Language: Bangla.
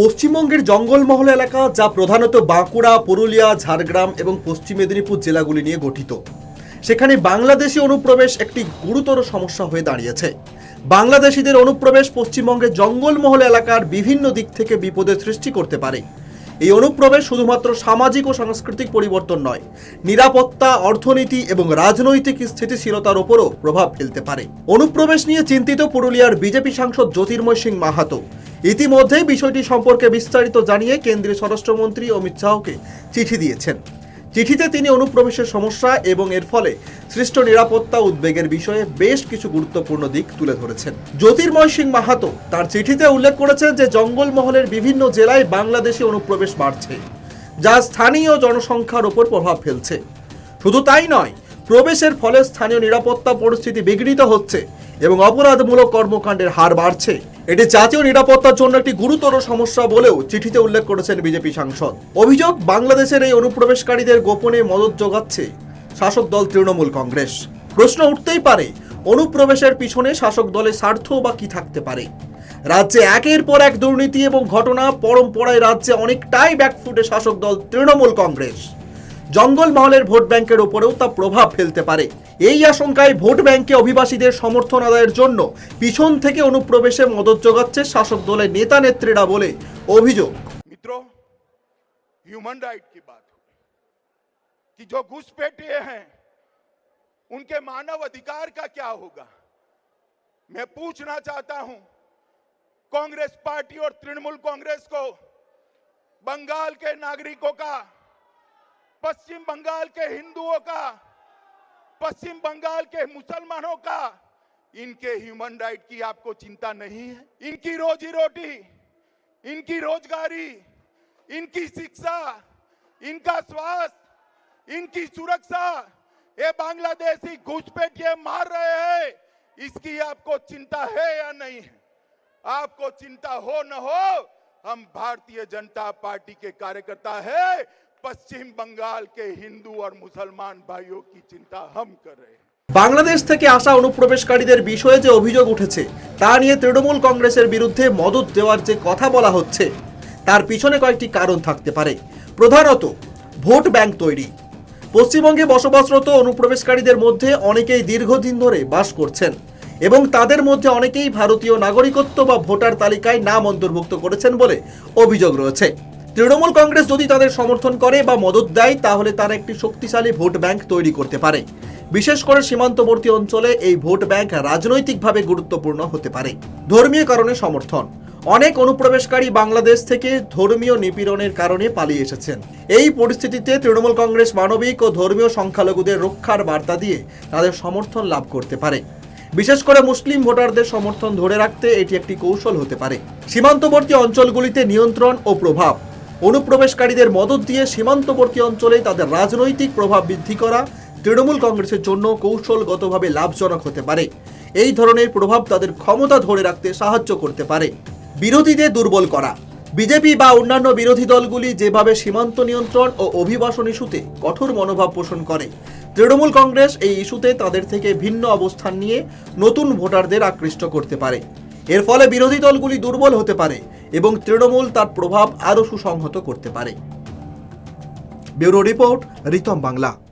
পশ্চিমবঙ্গের জঙ্গলমহল এলাকা, যা প্রধানত বাঁকুড়া, পুরুলিয়া, ঝাড়গ্রাম এবং পশ্চিম মেদিনীপুর জেলাগুলি নিয়ে গঠিত। সেখানে বাংলাদেশি অনুপ্রবেশ একটি গুরুতর সমস্যা হয়ে দাঁড়িয়েছে। বাংলাদেশিদের অনুপ্রবেশ পশ্চিমবঙ্গের জঙ্গলমহল এলাকার বিভিন্ন দিক থেকে বিপদের সৃষ্টি করতে পারে। এই অনুপ্রবেশ শুধুমাত্র সামাজিক ও সাংস্কৃতিক পরিবর্তন নয়, নিরাপত্তা, অর্থনীতি এবং রাজনৈতিক স্থিতিশীলতার ওপরও প্রভাব ফেলতে পারে। অনুপ্রবেশ নিয়ে চিন্তিত পুরুলিয়ার বিজেপি সাংসদ জ্যোতির্ময় সিং মাহাতো। ইতিমধ্যেই বিষয়টি সম্পর্কে বিস্তারিত জানিয়ে কেন্দ্রীয় স্বরাষ্ট্রমন্ত্রী অমিত শাহকে চিঠি দিয়েছেন। চিঠিতে তিনি অনুপ্রবেশের সমস্যা এবং এর ফলে সৃষ্ট নিরাপত্তা উদ্বেগের বিষয়ে বেশ কিছু গুরুত্বপূর্ণ দিক তুলে ধরেছেন। জ্যোতির্ময় সিং মাহাতো তার চিঠিতে উল্লেখ করেছেন যে, জঙ্গলমহলের বিভিন্ন জেলায় বাংলাদেশি অনুপ্রবেশ বাড়ছে, যা স্থানীয় জনসংখ্যার ওপর প্রভাব ফেলছে। শুধু তাই নয়, প্রবেশের ফলে স্থানীয় নিরাপত্তা পরিস্থিতি বিঘ্নিত হচ্ছে এবং অপরাধমূলক কর্মকাণ্ডের হার বাড়ছে। এটি জাতীয় নিরাপত্তার জন্য একটি গুরুতর সমস্যা বলেও চিঠিতে উল্লেখ করেছেন বিজেপি সাংসদ। অভিযোগ, বাংলাদেশের এই অনুপ্রবেশকারীদের গোপনে মদত যোগাচ্ছে শাসক দল তৃণমূল কংগ্রেস। প্রশ্ন উঠতেই পারে, অনুপ্রবেশের পিছনে শাসক দলের স্বার্থ বা কি থাকতে পারে? রাজ্যে একের পর এক দুর্নীতি এবং ঘটনা পরম্পরায় রাজ্যে অনেকটাই ব্যাকফুটে শাসক দল তৃণমূল কংগ্রেস। জঙ্গলমহলের ভোট ব্যাংকের ওপরেও তা প্রভাব ফেলতে পারে এই আশঙ্কায় ভোট ব্যাংকে অভিবাসীদের সমর্থন আদায়ের জন্য পিছন থেকে অনুপ্রবেশে মদত যোগাচ্ছে শাসক দলের নেতা নেত্রীরা বলে অভিযোগ मित्रों ह्यूमन राइट की बात हुई कि जो घुसपैठे हैं उनके मानव अधिकार का क्या होगा मैं पूछना चाहता हूं कांग्रेस पार्टी और तृणमूल कांग्रेस को बंगाल के नागरिकों का पश्चिम बंगाल के हिंदुओं का, पश्चिम बंगाल के मुसलमानों का, इनके ह्यूमन राइट की आपको चिंता नहीं है? इनकी रोजी रोटी, इनकी रोजगारी, इनकी शिक्षा, इनका स्वास्थ्य, इनकी सुरक्षा, ये बांग्लादेशी घुसपैठिए मार रहे हैं, इसकी आपको चिंता है या नहीं है? आपको चिंता हो न हो, हम भारतीय जनता पार्टी के कार्यकर्ता है पश्चिम बंगाल के हिंदू और मुसलमान भाइयों की चिंता हम कर रहे हैं বাংলাদেশ থেকে আসা অনুপ্রবেশকারীদের বিষয়ে যে অভিযোগ উঠেছে তা নিয়ে তৃণমূল কংগ্রেসের বিরুদ্ধে মদত দেওয়ার যে কথা বলা হচ্ছে তার পিছনে কয়েকটি কারণ থাকতে পারে প্রধানত ভোট ব্যাংক তৈরি পশ্চিমবঙ্গে বসবাসরত অনুপ্রবেশকারীদের মধ্যে অনেকেই দীর্ঘদিন ধরে বাস করছেন এবং তাদের মধ্যে অনেকেই ভারতীয় নাগরিকত্ব বা ভোটার তালিকায় নাম অন্তর্ভুক্ত করেছেন বলে অভিযোগ রয়েছে তৃণমূল কংগ্রেস যদি তাদের সমর্থন করে বা মদত দেয়, তাহলে তারা একটি শক্তিশালী ভোট ব্যাংক তৈরি করতে পারে। বিশেষ করে সীমান্তবর্তী অঞ্চলে এই ভোট ব্যাংক রাজনৈতিকভাবে গুরুত্বপূর্ণ হতে পারে। ধর্মীয় কারণে সমর্থন। অনেক অনুপ্রবেশকারী বাংলাদেশ থেকে ধর্মীয় নিপীড়নের কারণে পালিয়ে এসেছেন। এই পরিস্থিতিতে তৃণমূল কংগ্রেস মানবিক ও ধর্মীয় সংখ্যালঘুদের রক্ষার বার্তা দিয়ে তাদের সমর্থন লাভ করতে পারে। বিশেষ করে মুসলিম ভোটারদের সমর্থন ধরে রাখতে এটি একটি কৌশল হতে পারে। সীমান্তবর্তী অঞ্চলগুলিতে নিয়ন্ত্রণ ও প্রভাব। অনুপ্রবেশকারীদের মদত দিয়ে সীমান্তবর্তী অঞ্চলে তাদের রাজনৈতিক প্রভাব বৃদ্ধি করা তৃণমূল কংগ্রেসের জন্য কৌশলগতভাবে লাভজনক হতে পারে। এই ধরনের প্রভাব তাদের ক্ষমতা ধরে রাখতে সাহায্য করতে পারে। বিরোধীদের দুর্বল করা। বিজেপি বা অন্যান্য বিরোধী দলগুলি যেভাবে সীমান্ত নিয়ন্ত্রণ ও অভিবাসন ইস্যুতে কঠোর মনোভাব পোষণ করে, তৃণমূল কংগ্রেস এই ইস্যুতে তাদের থেকে ভিন্ন অবস্থান নিয়ে নতুন ভোটারদের আকৃষ্ট করতে পারে। এর ফলে বিরোধী দলগুলি দুর্বল হতে পারে এবং তৃণমূল তার প্রভাব আরও সুসংহত করতে পারে। Bureau report, Ritam Bangla.